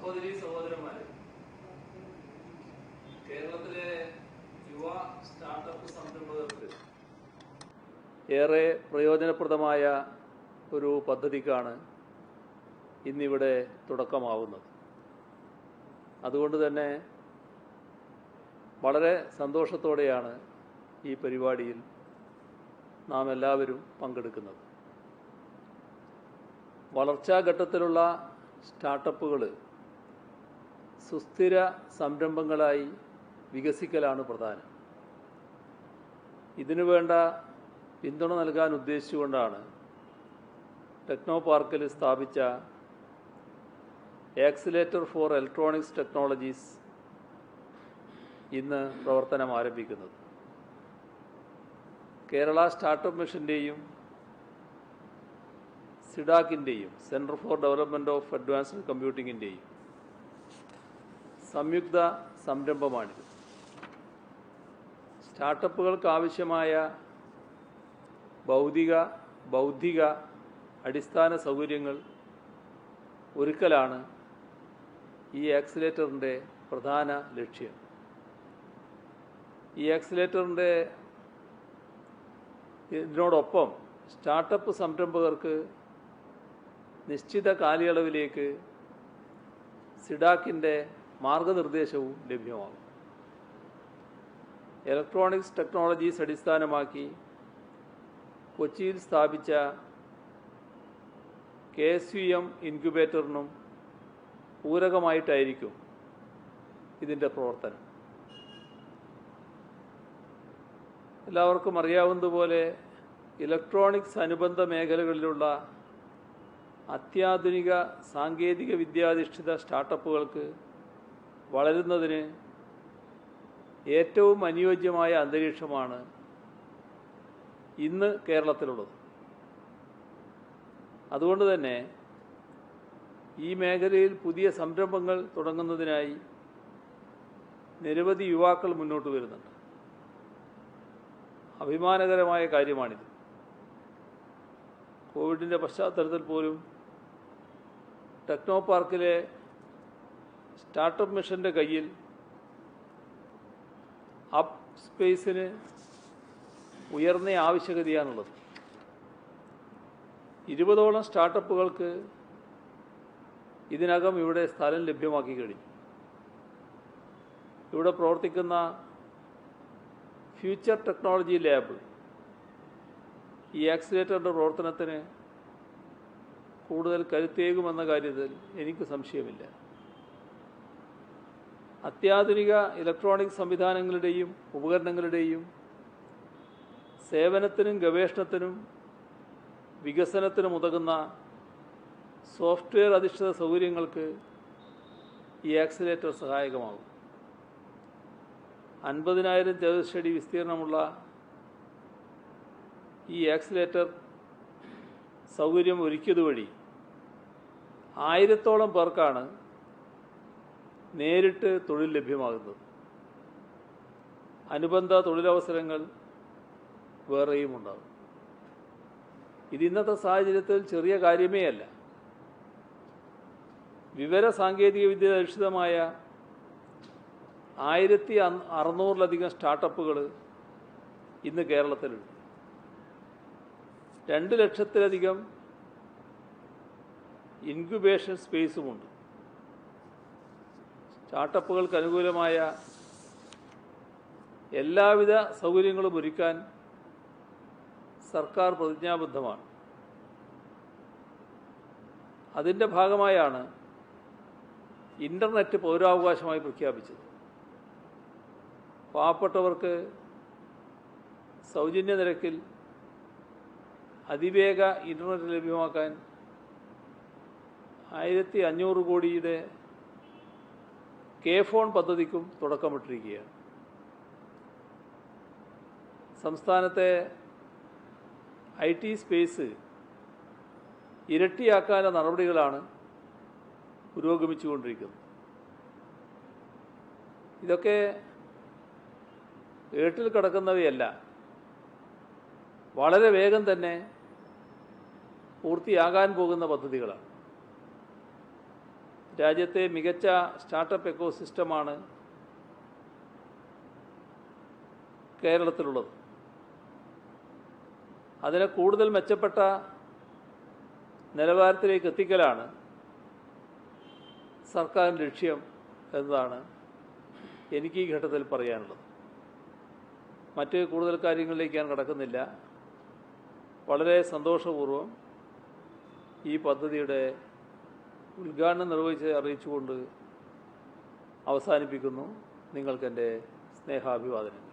സഹോദരി സഹോദരന്മാരെ. കേരളത്തിലെ യുവ സ്റ്റാർട്ടപ്പ് സംരംഭകർക്ക് ഏറെ പ്രയോജനപ്രദമായ ഒരു പദ്ധതിക്കാണ് ഇന്നിവിടെ തുടക്കമാവുന്നത്. അതുകൊണ്ട് തന്നെ വളരെ സന്തോഷത്തോടെയാണ് ഈ പരിപാടിയിൽ നാം എല്ലാവരും പങ്കെടുക്കുന്നത്. വളർച്ചാ ഘട്ടത്തിലുള്ള സ്റ്റാർട്ടപ്പുകൾ സുസ്ഥിര സംരംഭങ്ങളായി വികസിക്കലാണ് പ്രധാനം. ഇതിനു വേണ്ട പിന്തുണ നൽകാൻ ഉദ്ദേശിച്ചുകൊണ്ടാണ് ടെക്നോ പാർക്കിൽ സ്ഥാപിച്ച ആക്സിലേറ്റർ ഫോർ ഇലക്ട്രോണിക്സ് ടെക്നോളജീസ് ഇന്ന് പ്രവർത്തനം ആരംഭിക്കുന്നത്. കേരള സ്റ്റാർട്ടപ്പ് മിഷന്റെയും സിഡാക്കിന്റെയും centre for development of advanced കമ്പ്യൂട്ടിങ്ങിന്റെയും സംയുക്ത സംരംഭമാണിത്. സ്റ്റാർട്ടപ്പുകൾക്ക് ആവശ്യമായ ഭൗതിക ബൗദ്ധിക അടിസ്ഥാന സൗകര്യങ്ങൾ ഒരുക്കലാണ് ഈ ആക്സിലേറ്ററിന്റെ പ്രധാന ലക്ഷ്യം. ഈ ആക്സിലേറ്ററിന്റെ ഇതിനോടൊപ്പം സ്റ്റാർട്ടപ്പ് സംരംഭകർക്ക് നിശ്ചിത കാലയളവിലേക്ക് സിഡാക്കിന്റെ മാർഗനിർദ്ദേശവും ലഭ്യമാകും. ഇലക്ട്രോണിക്സ് ടെക്നോളജീസ് അടിസ്ഥാനമാക്കി കൊച്ചിയിൽ സ്ഥാപിച്ച കെ എസ് യു എം ഇൻക്യുബേറ്ററിനും പൂരകമായിട്ടായിരിക്കും ഇതിന്റെ പ്രവർത്തനം. എല്ലാവർക്കും അറിയാവുന്നതുപോലെ ഇലക്ട്രോണിക്സ് അനുബന്ധ മേഖലകളിലുള്ള അത്യാധുനിക സാങ്കേതിക വിദ്യാധിഷ്ഠിത സ്റ്റാർട്ടപ്പുകൾക്ക് വളരുന്നതിന് ഏറ്റവും അനുയോജ്യമായ അന്തരീക്ഷമാണ് ഇന്ന് കേരളത്തിലുള്ളത്. അതുകൊണ്ട് തന്നെ ഈ മേഖലയിൽ പുതിയ സംരംഭങ്ങൾ തുടങ്ങുന്നതിനായി നിരവധി യുവാക്കൾ മുന്നോട്ട് വരുന്നുണ്ട്. അഭിമാനകരമായ കാര്യമാണിത്. കോവിഡിന്റെ പശ്ചാത്തലത്തിൽ പോലും ടെക്നോ പാർക്കിലെ സ്റ്റാർട്ടപ്പ് മിഷന്റെ കയ്യിൽ അപ്പ് സ്പേസിന് ഉയർന്ന ആവശ്യകതയാണുള്ളത്. ഇരുപതോളം സ്റ്റാർട്ടപ്പുകൾക്ക് ഇതിനകം ഇവിടെ സ്ഥലം ലഭ്യമാക്കി കഴിഞ്ഞു. ഇവിടെ പ്രവർത്തിക്കുന്ന ഫ്യൂച്ചർ ടെക്നോളജി ലാബ് ഈ ആക്സിലേറ്ററിന്റെ പ്രവർത്തനത്തിന് കൂടുതൽ കരുത്തേകുമെന്ന കാര്യത്തിൽ എനിക്ക് സംശയമില്ല. അത്യാധുനിക ഇലക്ട്രോണിക് സംവിധാനങ്ങളുടെയും ഉപകരണങ്ങളുടെയും സേവനത്തിനും ഗവേഷണത്തിനും വികസനത്തിനും ഉതകുന്ന സോഫ്റ്റ്വെയർ അധിഷ്ഠിത സൗകര്യങ്ങൾക്ക് ഈ ആക്സിലേറ്റർ സഹായകമാകും. അൻപതിനായിരം ചതുശ്ശടി വിസ്തീർണമുള്ള ഈ ആക്സിലേറ്റർ സൗകര്യം ഒരുക്കിയത് വഴി ആയിരത്തോളം പേർക്കാണ് നേരിട്ട് തൊഴിൽ ലഭ്യമാകുന്നത് അനുബന്ധ തൊഴിലവസരങ്ങൾ വേറെയും ഉണ്ടാകും. ഇത് ഇന്നത്തെ സാഹചര്യത്തിൽ ചെറിയ കാര്യമേ അല്ല. വിവര സാങ്കേതിക വിദ്യ അധിഷ്ഠിതമായ ആയിരത്തി അറുന്നൂറിലധികം സ്റ്റാർട്ടപ്പുകൾ ഇന്ന് കേരളത്തിലുണ്ട്. രണ്ട് ലക്ഷത്തിലധികം ഇൻക്യുബേഷൻ സ്പേസുമുണ്ട്. സ്റ്റാർട്ടപ്പുകൾക്ക് അനുകൂലമായ എല്ലാവിധ സൗകര്യങ്ങളും ഒരുക്കാൻ സർക്കാർ പ്രതിജ്ഞാബദ്ധമാണ്. അതിന്റെ ഭാഗമായാണ് ഇന്റർനെറ്റ് പൗരാവകാശമായി പ്രഖ്യാപിച്ചത്. പാവപ്പെട്ടവർക്ക് സൗജന്യ നിരക്കിൽ അതിവേഗ ഇന്റർനെറ്റ് ലഭ്യമാക്കാൻ ആയിരത്തി അഞ്ഞൂറ് കോടിയുടെ കെ ഫോൺ പദ്ധതിക്കും തുടക്കമിട്ടിരിക്കുകയാണ്. സംസ്ഥാനത്തെ ഐ ടി സ്പേസ് ഇരട്ടിയാക്കാനുള്ള നടപടികളാണ് പുരോഗമിച്ചുകൊണ്ടിരിക്കുന്നത്. ഇതൊക്കെ ഏട്ടിൽ കിടക്കുന്നവയല്ല വളരെ വേഗം തന്നെ പൂർത്തിയാകാൻ പോകുന്ന പദ്ധതികളാണ്. രാജ്യത്തെ മികച്ച സ്റ്റാർട്ടപ്പ് എക്കോ സിസ്റ്റമാണ് കേരളത്തിലുള്ളത്. അതിനെ കൂടുതൽ മെച്ചപ്പെട്ട നിലവാരത്തിലേക്ക് എത്തിക്കലാണ് സർക്കാരിന്റെ ലക്ഷ്യം എന്നതാണ് എനിക്ക് ഈ ഘട്ടത്തിൽ പറയാനുള്ളത്. മറ്റ് കൂടുതൽ കാര്യങ്ങളിലേക്ക് ഞാൻ കടക്കുന്നില്ല. വളരെ സന്തോഷപൂർവം ഈ പദ്ധതിയുടെ ഉദ്ഘാടനം നിർവഹിച്ച് അറിയിച്ചുകൊണ്ട് അവസാനിപ്പിക്കുന്നു. നിങ്ങൾക്കെന്റെ സ്നേഹാഭിവാദനങ്ങൾ.